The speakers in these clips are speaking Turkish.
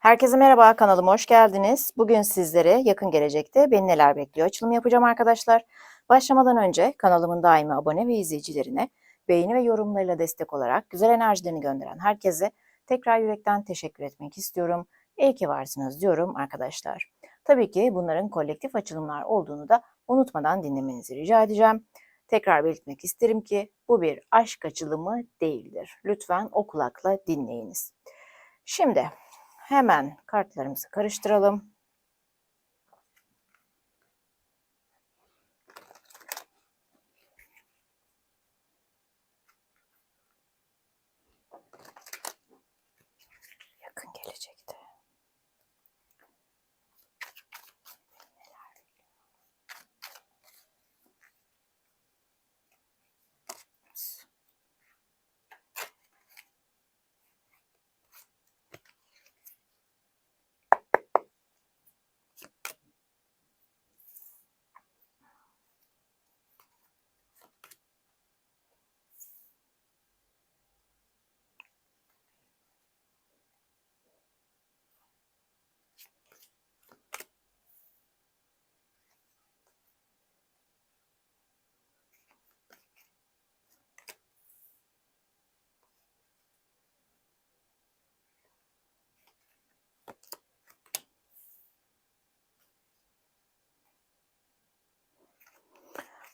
Herkese merhaba, kanalıma hoş geldiniz. Bugün sizlere yakın gelecekte beni neler bekliyor açılımı yapacağım arkadaşlar. Başlamadan önce kanalımın daimi abone ve izleyicilerine beğeni ve yorumlarıyla destek olarak güzel enerjilerini gönderen herkese tekrar yürekten teşekkür etmek istiyorum. İyi ki varsınız diyorum arkadaşlar. Tabii ki bunların kolektif açılımlar olduğunu da unutmadan dinlemenizi rica edeceğim. Tekrar belirtmek isterim ki bu bir aşk açılımı değildir. Lütfen o kulakla dinleyiniz. Şimdi Hemen kartlarımızı karıştıralım.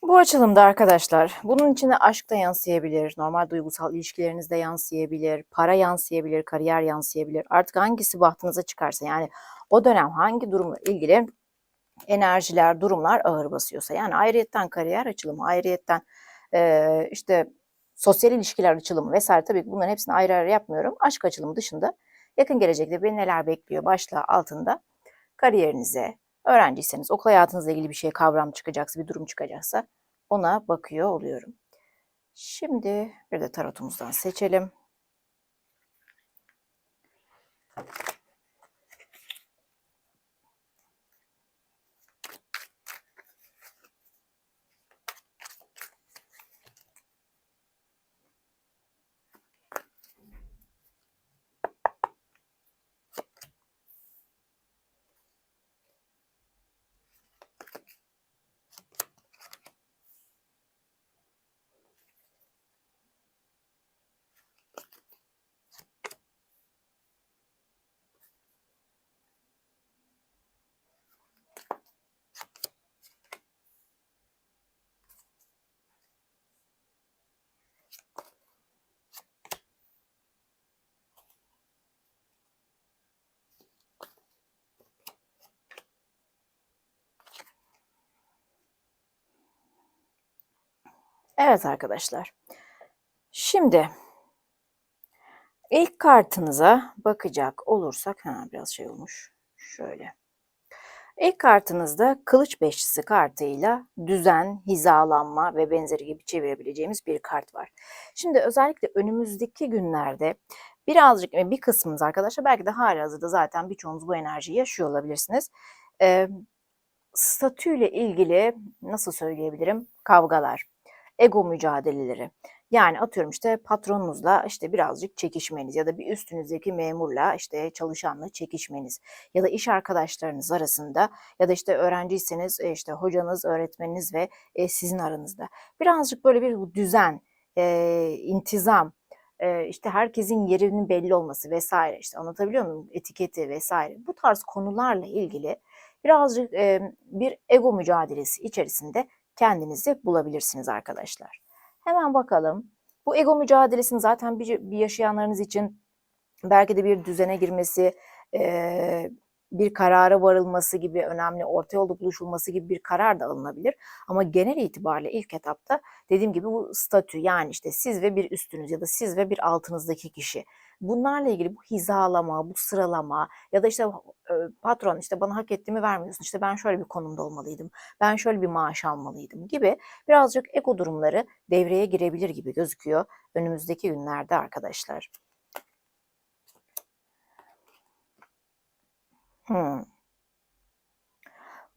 Bu açılımda arkadaşlar bunun içine aşk da yansıyabilir, normal duygusal ilişkileriniz de yansıyabilir, para yansıyabilir, kariyer yansıyabilir. Artık hangisi bahtınıza çıkarsa yani o dönem hangi durumla ilgili enerjiler, durumlar ağır basıyorsa yani ayrıyetten kariyer açılımı, ayrıyetten e, işte sosyal ilişkiler açılımı vesaire tabii ki bunların hepsini ayrı ayrı yapmıyorum. Aşk açılımı dışında yakın gelecekte beni neler bekliyor başlığı altında kariyerinize, öğrenciyseniz okul hayatınızla ilgili bir şey kavram çıkacaksa, bir durum çıkacaksa ona bakıyor oluyorum. Şimdi bir de tarotumuzdan seçelim. Evet arkadaşlar. Şimdi ilk kartınıza bakacak olursak, ha biraz şey olmuş. Şöyle. İlk kartınızda kılıç beşlisi kartıyla düzen, hizalanma ve benzeri gibi çevirebileceğimiz bir kart var. Şimdi özellikle önümüzdeki günlerde birazcık bir kısmınız arkadaşlar belki de hala hazırda zaten birçoğunuz bu enerjiyi yaşıyor olabilirsiniz. Ee, statüyle ilgili nasıl söyleyebilirim? Kavgalar, ego mücadeleleri. Yani atıyorum işte patronunuzla işte birazcık çekişmeniz ya da bir üstünüzdeki memurla işte çalışanla çekişmeniz ya da iş arkadaşlarınız arasında ya da işte öğrenciyseniz e, işte hocanız, öğretmeniniz ve e, sizin aranızda. Birazcık böyle bir düzen, e, intizam, işte herkesin yerinin belli olması vesaire işte anlatabiliyor muyum? Etiketi vesaire bu tarz konularla ilgili birazcık bir ego mücadelesi içerisinde kendinizi bulabilirsiniz arkadaşlar. Hemen bakalım. Bu ego mücadelesini zaten bir, bir yaşayanlarınız için belki de bir düzene girmesi, e, bir karara varılması gibi önemli, orta yolda buluşulması gibi bir karar da alınabilir. Ama genel itibariyle ilk etapta dediğim gibi bu statü yani işte siz ve bir üstünüz ya da siz ve bir altınızdaki kişi. Bunlarla ilgili bu hizalama, bu sıralama ya da işte patron işte bana hak ettiğimi vermiyorsun. İşte ben şöyle bir konumda olmalıydım. Ben şöyle bir maaş almalıydım gibi birazcık ego durumları devreye girebilir gibi gözüküyor önümüzdeki günlerde arkadaşlar. Hmm.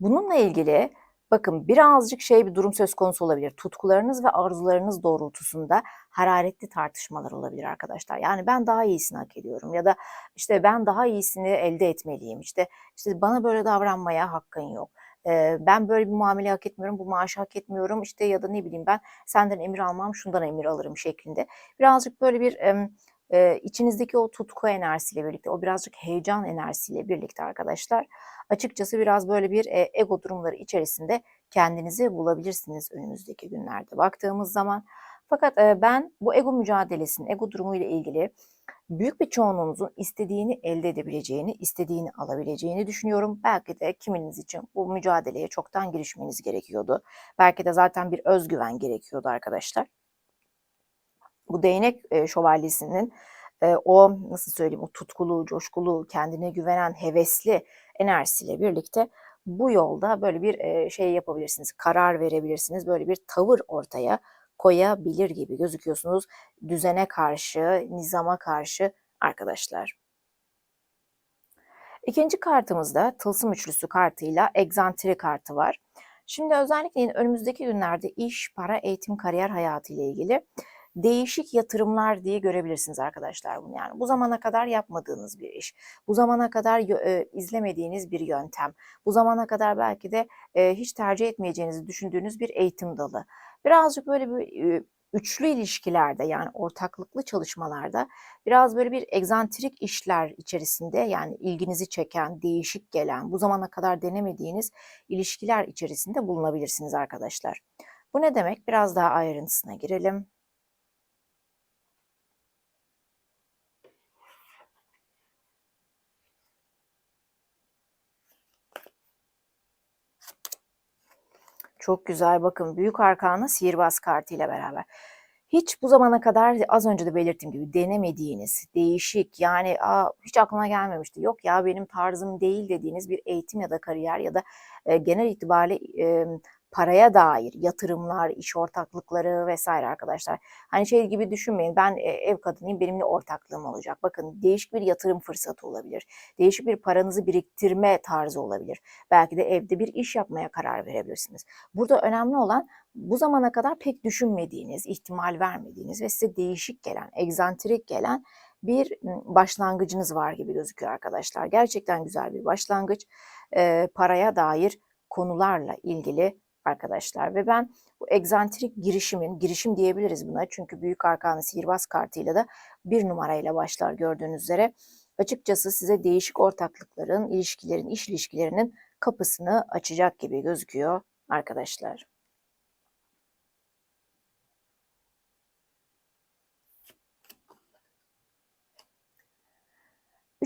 Bununla ilgili Bakın birazcık şey bir durum söz konusu olabilir. Tutkularınız ve arzularınız doğrultusunda hararetli tartışmalar olabilir arkadaşlar. Yani ben daha iyisini hak ediyorum ya da işte ben daha iyisini elde etmeliyim. İşte işte bana böyle davranmaya hakkın yok. Ben böyle bir muamele hak etmiyorum, bu maaşı hak etmiyorum. İşte ya da ne bileyim ben senden emir almam, şundan emir alırım şeklinde. Birazcık böyle bir e, içinizdeki o tutku enerjisiyle birlikte, o birazcık heyecan enerjisiyle birlikte arkadaşlar açıkçası biraz böyle bir e, ego durumları içerisinde kendinizi bulabilirsiniz önümüzdeki günlerde baktığımız zaman. Fakat e, ben bu ego mücadelesinin, ego durumu ile ilgili büyük bir çoğunluğunuzun istediğini elde edebileceğini, istediğini alabileceğini düşünüyorum. Belki de kiminiz için bu mücadeleye çoktan girişmeniz gerekiyordu. Belki de zaten bir özgüven gerekiyordu arkadaşlar. Bu değnek e, şövalyesinin e, o nasıl söyleyeyim o tutkulu, coşkulu, kendine güvenen, hevesli enerjisiyle birlikte bu yolda böyle bir e, şey yapabilirsiniz, karar verebilirsiniz, böyle bir tavır ortaya koyabilir gibi gözüküyorsunuz düzene karşı, nizama karşı arkadaşlar. İkinci kartımızda tılsım üçlüsü kartıyla egzantri kartı var. Şimdi özellikle önümüzdeki günlerde iş, para, eğitim, kariyer hayatı ile ilgili değişik yatırımlar diye görebilirsiniz arkadaşlar bunu. Yani bu zamana kadar yapmadığınız bir iş, bu zamana kadar e, izlemediğiniz bir yöntem, bu zamana kadar belki de e, hiç tercih etmeyeceğinizi düşündüğünüz bir eğitim dalı. Birazcık böyle bir e, üçlü ilişkilerde yani ortaklıklı çalışmalarda biraz böyle bir egzantrik işler içerisinde yani ilginizi çeken, değişik gelen, bu zamana kadar denemediğiniz ilişkiler içerisinde bulunabilirsiniz arkadaşlar. Bu ne demek? Biraz daha ayrıntısına girelim. Çok güzel bakın büyük arkana sihirbaz kartı ile beraber. Hiç bu zamana kadar az önce de belirttiğim gibi denemediğiniz, değişik yani Aa, hiç aklıma gelmemişti. Yok ya benim tarzım değil dediğiniz bir eğitim ya da kariyer ya da e, genel itibariyle e, paraya dair yatırımlar, iş ortaklıkları vesaire arkadaşlar. Hani şey gibi düşünmeyin ben e, ev kadınıyım benimle ortaklığım olacak. Bakın değişik bir yatırım fırsatı olabilir. Değişik bir paranızı biriktirme tarzı olabilir. Belki de evde bir iş yapmaya karar verebilirsiniz. Burada önemli olan bu zamana kadar pek düşünmediğiniz, ihtimal vermediğiniz ve size değişik gelen, egzantrik gelen bir başlangıcınız var gibi gözüküyor arkadaşlar. Gerçekten güzel bir başlangıç. E, paraya dair konularla ilgili arkadaşlar ve ben bu egzantrik girişimin, girişim diyebiliriz buna çünkü büyük arkanı sihirbaz kartıyla da bir numarayla başlar gördüğünüz üzere. Açıkçası size değişik ortaklıkların, ilişkilerin, iş ilişkilerinin kapısını açacak gibi gözüküyor arkadaşlar.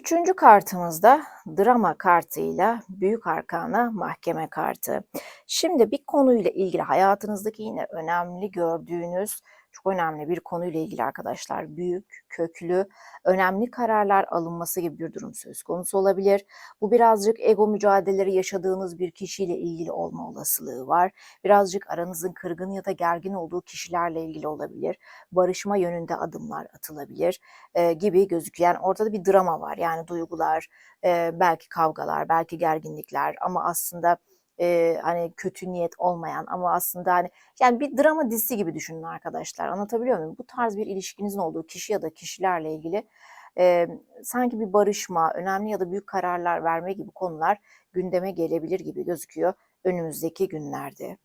Üçüncü kartımızda drama kartıyla büyük arkana mahkeme kartı. Şimdi bir konuyla ilgili hayatınızdaki yine önemli gördüğünüz çok önemli bir konuyla ilgili arkadaşlar büyük, köklü, önemli kararlar alınması gibi bir durum söz konusu olabilir. Bu birazcık ego mücadeleleri yaşadığınız bir kişiyle ilgili olma olasılığı var. Birazcık aranızın kırgın ya da gergin olduğu kişilerle ilgili olabilir. Barışma yönünde adımlar atılabilir e, gibi gözüküyor. Yani ortada bir drama var. Yani duygular, e, belki kavgalar, belki gerginlikler ama aslında e, hani kötü niyet olmayan ama aslında hani yani bir drama dizisi gibi düşünün arkadaşlar. Anlatabiliyor muyum? Bu tarz bir ilişkinizin olduğu kişi ya da kişilerle ilgili e, sanki bir barışma, önemli ya da büyük kararlar verme gibi konular gündeme gelebilir gibi gözüküyor önümüzdeki günlerde.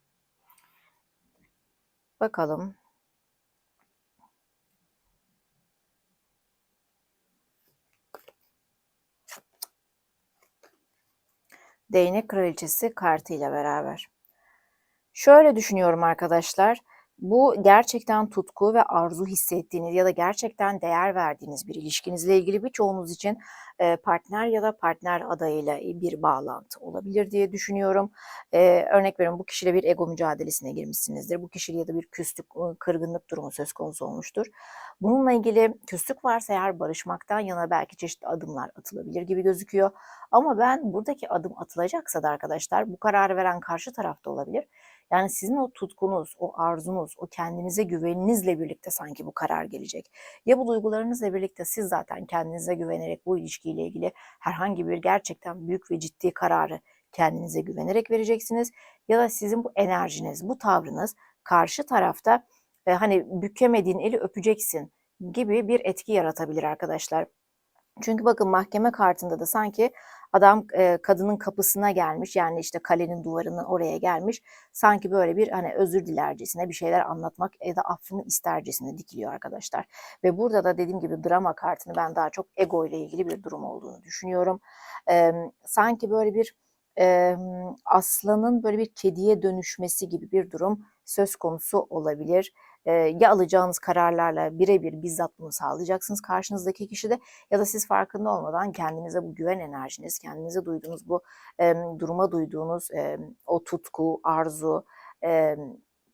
Bakalım Değnek Kraliçesi kartıyla beraber. Şöyle düşünüyorum arkadaşlar. Bu gerçekten tutku ve arzu hissettiğiniz ya da gerçekten değer verdiğiniz bir ilişkinizle ilgili birçoğunuz için partner ya da partner adayıyla bir bağlantı olabilir diye düşünüyorum. Örnek veriyorum bu kişiyle bir ego mücadelesine girmişsinizdir. Bu kişiyle ya da bir küslük, kırgınlık durumu söz konusu olmuştur. Bununla ilgili küslük varsa eğer barışmaktan yana belki çeşitli adımlar atılabilir gibi gözüküyor. Ama ben buradaki adım atılacaksa da arkadaşlar bu kararı veren karşı tarafta olabilir. Yani sizin o tutkunuz, o arzunuz, o kendinize güveninizle birlikte sanki bu karar gelecek. Ya bu duygularınızla birlikte siz zaten kendinize güvenerek bu ilişkiyle ilgili herhangi bir gerçekten büyük ve ciddi kararı kendinize güvenerek vereceksiniz ya da sizin bu enerjiniz, bu tavrınız karşı tarafta e, hani bükemediğin eli öpeceksin gibi bir etki yaratabilir arkadaşlar. Çünkü bakın mahkeme kartında da sanki adam e, kadının kapısına gelmiş yani işte kalenin duvarının oraya gelmiş sanki böyle bir hani özür dilercesine bir şeyler anlatmak ya da affını istercesine dikiliyor arkadaşlar. Ve burada da dediğim gibi drama kartını ben daha çok ego ile ilgili bir durum olduğunu düşünüyorum. E, sanki böyle bir e, aslanın böyle bir kediye dönüşmesi gibi bir durum söz konusu olabilir ya alacağınız kararlarla birebir bizzat bunu sağlayacaksınız karşınızdaki kişide ya da siz farkında olmadan kendinize bu güven enerjiniz, kendinize duyduğunuz bu e, duruma duyduğunuz e, o tutku, arzu, e,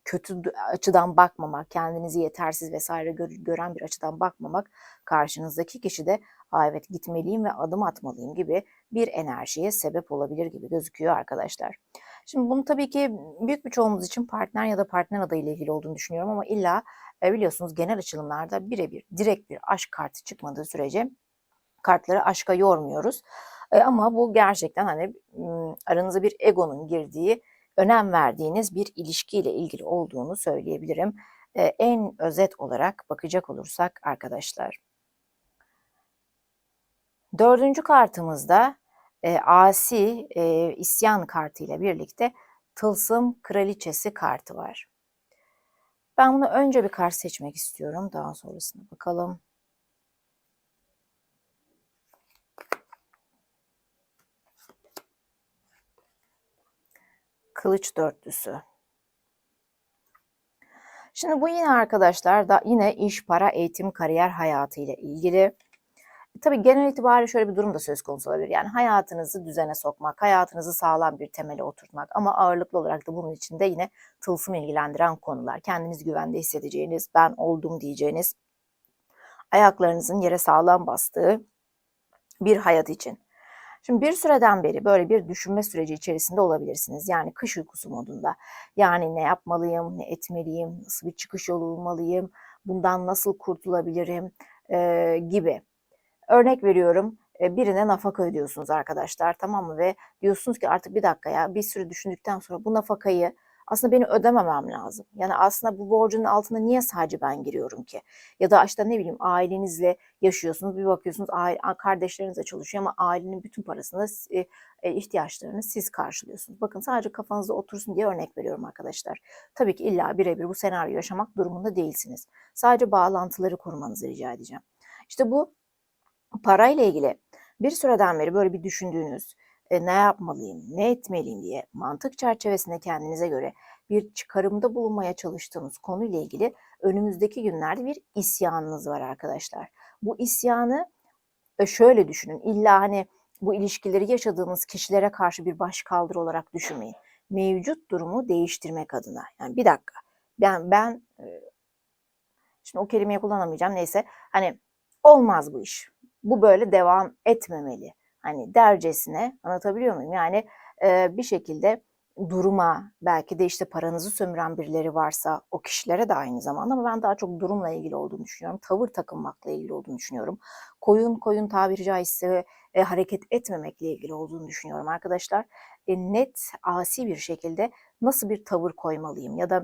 kötü açıdan bakmamak, kendinizi yetersiz vesaire gör, gören bir açıdan bakmamak karşınızdaki kişi de Aa, evet gitmeliyim ve adım atmalıyım gibi bir enerjiye sebep olabilir gibi gözüküyor arkadaşlar. Şimdi bunu tabii ki büyük bir çoğumuz için partner ya da partner adayı ile ilgili olduğunu düşünüyorum ama illa e, biliyorsunuz genel açılımlarda birebir direkt bir aşk kartı çıkmadığı sürece kartları aşka yormuyoruz. E, ama bu gerçekten hani aranıza bir egonun girdiği, önem verdiğiniz bir ilişkiyle ilgili olduğunu söyleyebilirim. E, en özet olarak bakacak olursak arkadaşlar. Dördüncü kartımızda e, asi e, isyan kartıyla birlikte tılsım kraliçesi kartı var. Ben bunu önce bir kart seçmek istiyorum. Daha sonrasına bakalım. Kılıç dörtlüsü. Şimdi bu yine arkadaşlar da yine iş, para, eğitim, kariyer hayatı ile ilgili. Tabii genel itibariyle şöyle bir durum da söz konusu olabilir. Yani hayatınızı düzene sokmak, hayatınızı sağlam bir temele oturtmak ama ağırlıklı olarak da bunun içinde yine tılsım ilgilendiren konular. Kendiniz güvende hissedeceğiniz, ben oldum diyeceğiniz, ayaklarınızın yere sağlam bastığı bir hayat için. Şimdi bir süreden beri böyle bir düşünme süreci içerisinde olabilirsiniz. Yani kış uykusu modunda. Yani ne yapmalıyım, ne etmeliyim, nasıl bir çıkış yolu bulmalıyım, bundan nasıl kurtulabilirim e, gibi. Örnek veriyorum birine nafaka ödüyorsunuz arkadaşlar tamam mı ve diyorsunuz ki artık bir dakika ya bir sürü düşündükten sonra bu nafakayı aslında beni ödememem lazım. Yani aslında bu borcun altına niye sadece ben giriyorum ki? Ya da işte ne bileyim ailenizle yaşıyorsunuz bir bakıyorsunuz aile, kardeşlerinizle çalışıyor ama ailenin bütün parasını ihtiyaçlarını siz karşılıyorsunuz. Bakın sadece kafanızda otursun diye örnek veriyorum arkadaşlar. Tabii ki illa birebir bu senaryo yaşamak durumunda değilsiniz. Sadece bağlantıları kurmanızı rica edeceğim. İşte bu parayla ilgili bir süreden beri böyle bir düşündüğünüz e, ne yapmalıyım, ne etmeliyim diye mantık çerçevesinde kendinize göre bir çıkarımda bulunmaya çalıştığınız konuyla ilgili önümüzdeki günlerde bir isyanınız var arkadaşlar. Bu isyanı e, şöyle düşünün. İlla hani bu ilişkileri yaşadığınız kişilere karşı bir başkaldırı olarak düşünmeyin. Mevcut durumu değiştirmek adına. Yani bir dakika. Ben ben e, şimdi o kelimeyi kullanamayacağım. Neyse hani olmaz bu iş bu böyle devam etmemeli. Hani dercesine anlatabiliyor muyum? Yani e, bir şekilde duruma belki de işte paranızı sömüren birileri varsa o kişilere de aynı zamanda ama ben daha çok durumla ilgili olduğunu düşünüyorum. Tavır takınmakla ilgili olduğunu düşünüyorum. Koyun koyun tabiri caizse e, hareket etmemekle ilgili olduğunu düşünüyorum arkadaşlar. E, net asi bir şekilde nasıl bir tavır koymalıyım ya da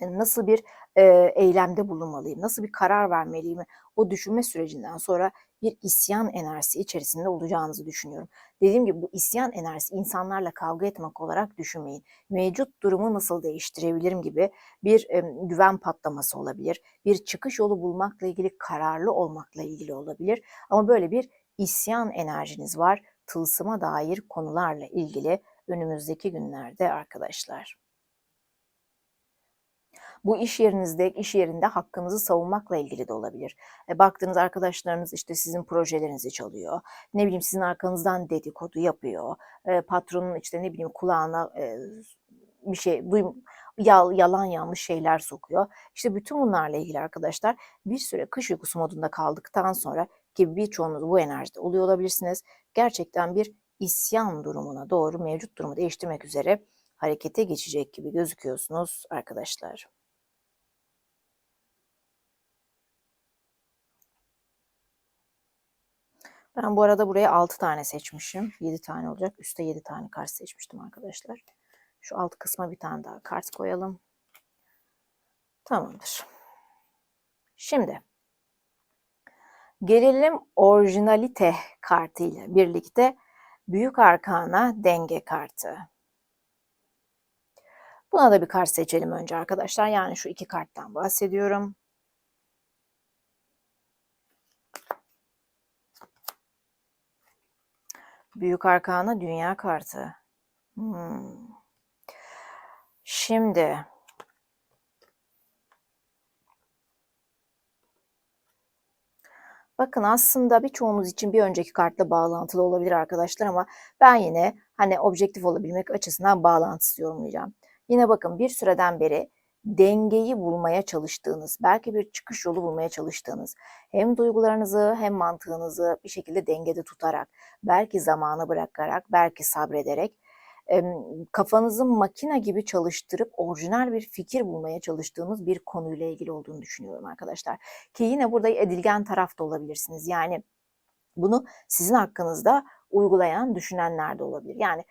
nasıl bir e, eylemde bulunmalıyım, nasıl bir karar vermeliyim o düşünme sürecinden sonra bir isyan enerjisi içerisinde olacağınızı düşünüyorum. Dediğim gibi bu isyan enerjisi insanlarla kavga etmek olarak düşünmeyin. Mevcut durumu nasıl değiştirebilirim gibi bir e, güven patlaması olabilir. Bir çıkış yolu bulmakla ilgili kararlı olmakla ilgili olabilir. Ama böyle bir isyan enerjiniz var tılsıma dair konularla ilgili önümüzdeki günlerde arkadaşlar. Bu iş yerinizde, iş yerinde hakkınızı savunmakla ilgili de olabilir. E, baktığınız arkadaşlarınız işte sizin projelerinizi çalıyor. Ne bileyim sizin arkanızdan dedikodu yapıyor. E, patronun işte ne bileyim kulağına e, bir şey duym yalan yanlış şeyler sokuyor. İşte bütün bunlarla ilgili arkadaşlar bir süre kış uykusu modunda kaldıktan sonra ki birçoğunuz bu enerjide oluyor olabilirsiniz. Gerçekten bir isyan durumuna doğru mevcut durumu değiştirmek üzere harekete geçecek gibi gözüküyorsunuz arkadaşlar. Ben bu arada buraya 6 tane seçmişim. 7 tane olacak. Üste 7 tane kart seçmiştim arkadaşlar. Şu alt kısma bir tane daha kart koyalım. Tamamdır. Şimdi gelelim orijinalite kartı ile birlikte büyük arkana denge kartı. Buna da bir kart seçelim önce arkadaşlar. Yani şu iki karttan bahsediyorum. Büyük arkana dünya kartı. Hmm. Şimdi Bakın aslında birçoğumuz için bir önceki kartla bağlantılı olabilir arkadaşlar ama ben yine hani objektif olabilmek açısından bağlantısız yorumlayacağım. Yine bakın bir süreden beri dengeyi bulmaya çalıştığınız, belki bir çıkış yolu bulmaya çalıştığınız, hem duygularınızı hem mantığınızı bir şekilde dengede tutarak, belki zamanı bırakarak, belki sabrederek kafanızı makine gibi çalıştırıp orijinal bir fikir bulmaya çalıştığınız bir konuyla ilgili olduğunu düşünüyorum arkadaşlar. Ki yine burada edilgen taraf da olabilirsiniz. Yani bunu sizin hakkınızda uygulayan, düşünenler de olabilir. Yani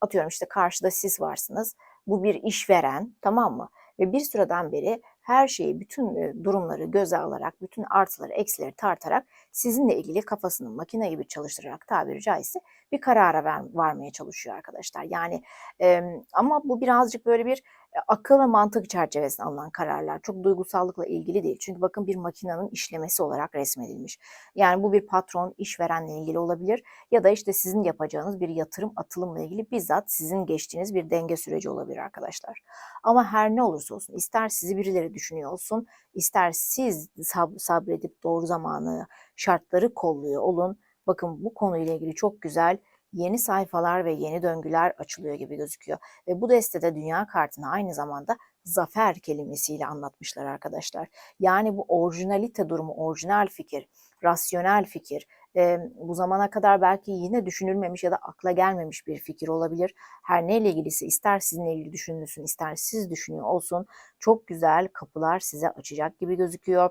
atıyorum işte karşıda siz varsınız. Bu bir işveren tamam mı? Ve bir süreden beri her şeyi, bütün durumları göze alarak, bütün artıları, eksileri tartarak sizinle ilgili kafasını makine gibi çalıştırarak tabiri caizse bir karara ver, varmaya çalışıyor arkadaşlar. Yani e, ama bu birazcık böyle bir akıl ve mantık çerçevesinde alınan kararlar. Çok duygusallıkla ilgili değil. Çünkü bakın bir makinenin işlemesi olarak resmedilmiş. Yani bu bir patron, işverenle ilgili olabilir ya da işte sizin yapacağınız bir yatırım atılımla ilgili bizzat sizin geçtiğiniz bir denge süreci olabilir arkadaşlar. Ama her ne olursa olsun ister sizi birileri düşünüyor olsun, ister siz sab sabredip doğru zamanı, şartları kolluyor olun. Bakın bu konuyla ilgili çok güzel yeni sayfalar ve yeni döngüler açılıyor gibi gözüküyor. Ve bu destede dünya kartını aynı zamanda zafer kelimesiyle anlatmışlar arkadaşlar. Yani bu orijinalite durumu, orijinal fikir, rasyonel fikir, e, bu zamana kadar belki yine düşünülmemiş ya da akla gelmemiş bir fikir olabilir. Her neyle ilgilisi ister sizinle ilgili düşünülsün, ister siz düşünüyor olsun çok güzel kapılar size açacak gibi gözüküyor.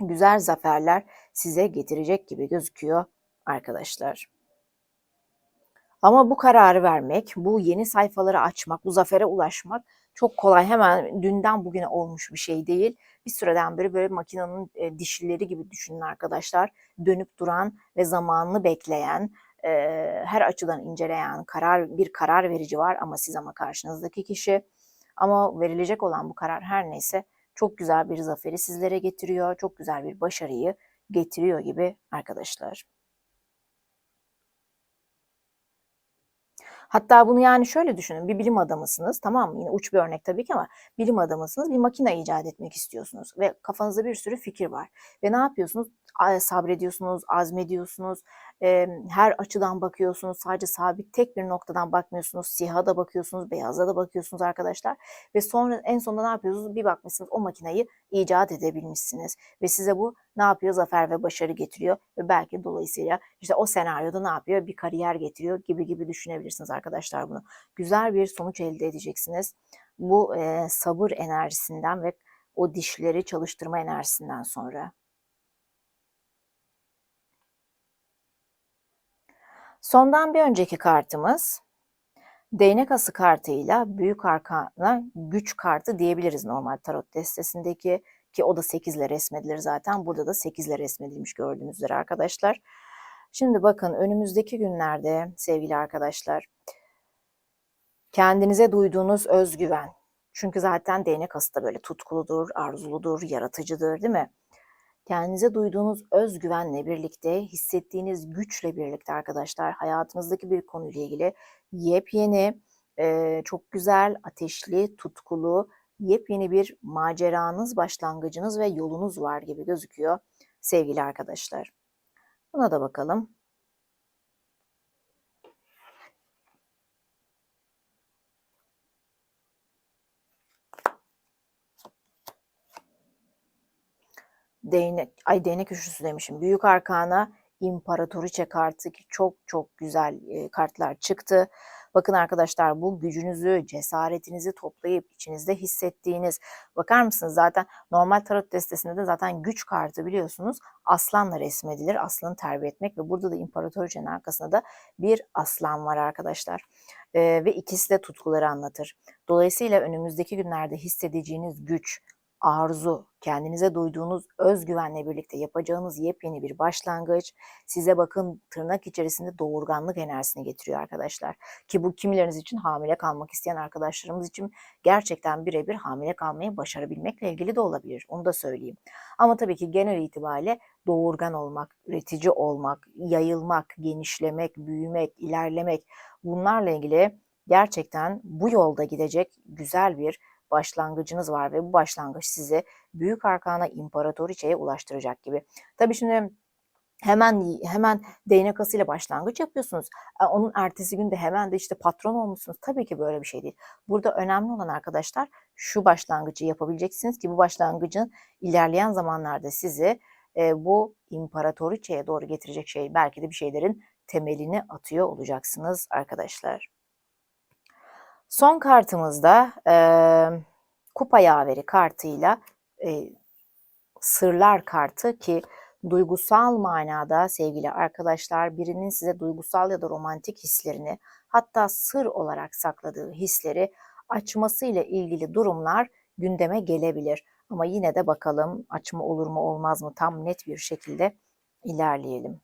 Güzel zaferler size getirecek gibi gözüküyor arkadaşlar. Ama bu kararı vermek, bu yeni sayfaları açmak, bu zafere ulaşmak çok kolay. Hemen dünden bugüne olmuş bir şey değil. Bir süreden beri böyle makinenin e, dişlileri gibi düşünün arkadaşlar. Dönüp duran ve zamanını bekleyen, e, her açıdan inceleyen karar bir karar verici var ama siz ama karşınızdaki kişi. Ama verilecek olan bu karar her neyse çok güzel bir zaferi sizlere getiriyor. Çok güzel bir başarıyı getiriyor gibi arkadaşlar. Hatta bunu yani şöyle düşünün bir bilim adamısınız tamam mı? Yine uç bir örnek tabii ki ama bilim adamısınız bir makine icat etmek istiyorsunuz ve kafanızda bir sürü fikir var. Ve ne yapıyorsunuz? Sabrediyorsunuz, azmediyorsunuz, her açıdan bakıyorsunuz. Sadece sabit tek bir noktadan bakmıyorsunuz. Siyaha da bakıyorsunuz, beyaza da bakıyorsunuz arkadaşlar. Ve sonra en sonunda ne yapıyorsunuz? Bir bakmışsınız o makineyi icat edebilmişsiniz. Ve size bu ne yapıyor? Zafer ve başarı getiriyor. Ve belki dolayısıyla işte o senaryoda ne yapıyor? Bir kariyer getiriyor gibi gibi düşünebilirsiniz arkadaşlar bunu. Güzel bir sonuç elde edeceksiniz. Bu e, sabır enerjisinden ve o dişleri çalıştırma enerjisinden sonra. Sondan bir önceki kartımız değnek ası kartıyla büyük arkana güç kartı diyebiliriz normal tarot destesindeki ki o da 8 ile resmedilir zaten. Burada da 8 ile resmedilmiş gördüğünüz üzere arkadaşlar. Şimdi bakın önümüzdeki günlerde sevgili arkadaşlar kendinize duyduğunuz özgüven. Çünkü zaten değnek ası da böyle tutkuludur, arzuludur, yaratıcıdır değil mi? Kendinize duyduğunuz özgüvenle birlikte, hissettiğiniz güçle birlikte arkadaşlar hayatınızdaki bir konuyla ilgili yepyeni, çok güzel, ateşli, tutkulu, yepyeni bir maceranız, başlangıcınız ve yolunuz var gibi gözüküyor sevgili arkadaşlar. Buna da bakalım. Değnek, ay değnek üçlüsü demişim. Büyük arkana İmparatoriçe kartı ki çok çok güzel e, kartlar çıktı. Bakın arkadaşlar bu gücünüzü, cesaretinizi toplayıp içinizde hissettiğiniz, bakar mısınız zaten normal tarot destesinde de zaten güç kartı biliyorsunuz aslanla resmedilir. Aslanı terbiye etmek ve burada da imparatoriçenin arkasında da bir aslan var arkadaşlar. Ee, ve ikisi de tutkuları anlatır. Dolayısıyla önümüzdeki günlerde hissedeceğiniz güç, arzu, kendinize duyduğunuz özgüvenle birlikte yapacağınız yepyeni bir başlangıç size bakın tırnak içerisinde doğurganlık enerjisini getiriyor arkadaşlar. Ki bu kimileriniz için hamile kalmak isteyen arkadaşlarımız için gerçekten birebir hamile kalmayı başarabilmekle ilgili de olabilir. Onu da söyleyeyim. Ama tabii ki genel itibariyle doğurgan olmak, üretici olmak, yayılmak, genişlemek, büyümek, ilerlemek bunlarla ilgili gerçekten bu yolda gidecek güzel bir başlangıcınız var ve bu başlangıç sizi Büyük Arkana İmparatoriçe'ye ulaştıracak gibi. Tabii şimdi hemen hemen değnek asıyla başlangıç yapıyorsunuz. Onun ertesi günde hemen de işte patron olmuşsunuz. Tabii ki böyle bir şey değil. Burada önemli olan arkadaşlar şu başlangıcı yapabileceksiniz ki bu başlangıcın ilerleyen zamanlarda sizi e, bu imparatoriçeye doğru getirecek şey belki de bir şeylerin temelini atıyor olacaksınız arkadaşlar. Son kartımızda e, kupa yaveri kartıyla e, sırlar kartı ki duygusal manada sevgili arkadaşlar birinin size duygusal ya da romantik hislerini hatta sır olarak sakladığı hisleri açması ile ilgili durumlar gündeme gelebilir. Ama yine de bakalım açma olur mu olmaz mı tam net bir şekilde ilerleyelim.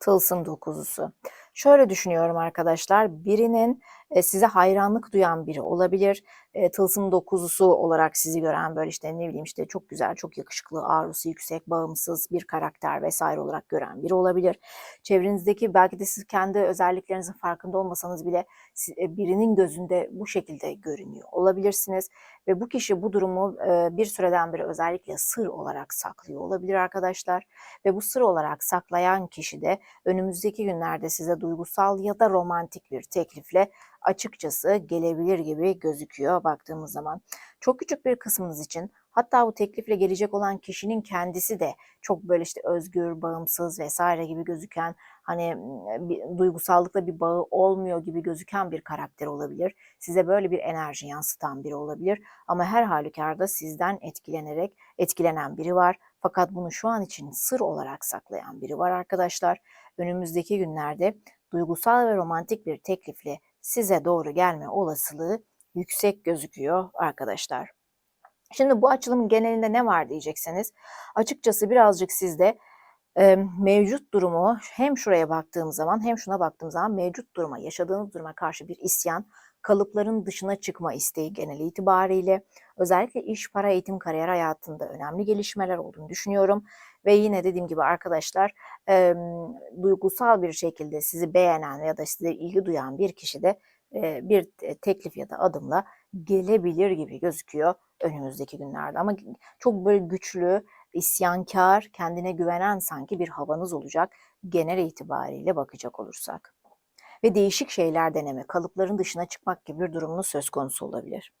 Tılsım dokuzusu. Şöyle düşünüyorum arkadaşlar. Birinin e, size hayranlık duyan biri olabilir. E, tılsım dokuzusu olarak sizi gören böyle işte ne bileyim işte çok güzel, çok yakışıklı, arzusu yüksek, bağımsız bir karakter vesaire olarak gören biri olabilir. Çevrenizdeki belki de siz kendi özelliklerinizin farkında olmasanız bile e, birinin gözünde bu şekilde görünüyor olabilirsiniz. Ve bu kişi bu durumu bir süreden beri özellikle sır olarak saklıyor olabilir arkadaşlar. Ve bu sır olarak saklayan kişi de önümüzdeki günlerde size duygusal ya da romantik bir teklifle açıkçası gelebilir gibi gözüküyor baktığımız zaman. Çok küçük bir kısmınız için hatta bu teklifle gelecek olan kişinin kendisi de çok böyle işte özgür, bağımsız vesaire gibi gözüken hani bir, duygusallıkla bir bağı olmuyor gibi gözüken bir karakter olabilir. Size böyle bir enerji yansıtan biri olabilir ama her halükarda sizden etkilenerek etkilenen biri var. Fakat bunu şu an için sır olarak saklayan biri var arkadaşlar. Önümüzdeki günlerde duygusal ve romantik bir teklifle size doğru gelme olasılığı yüksek gözüküyor arkadaşlar. Şimdi bu açılımın genelinde ne var diyecekseniz açıkçası birazcık sizde e, mevcut durumu hem şuraya baktığım zaman hem şuna baktığım zaman mevcut duruma, yaşadığınız duruma karşı bir isyan, kalıpların dışına çıkma isteği genel itibariyle özellikle iş, para, eğitim, kariyer hayatında önemli gelişmeler olduğunu düşünüyorum. Ve yine dediğim gibi arkadaşlar e, duygusal bir şekilde sizi beğenen ya da size ilgi duyan bir kişi de e, bir teklif ya da adımla gelebilir gibi gözüküyor önümüzdeki günlerde. Ama çok böyle güçlü, isyankar, kendine güvenen sanki bir havanız olacak genel itibariyle bakacak olursak. Ve değişik şeyler deneme, kalıpların dışına çıkmak gibi bir durumunuz söz konusu olabilir.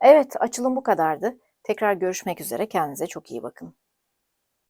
Evet, açılım bu kadardı. Tekrar görüşmek üzere. Kendinize çok iyi bakın.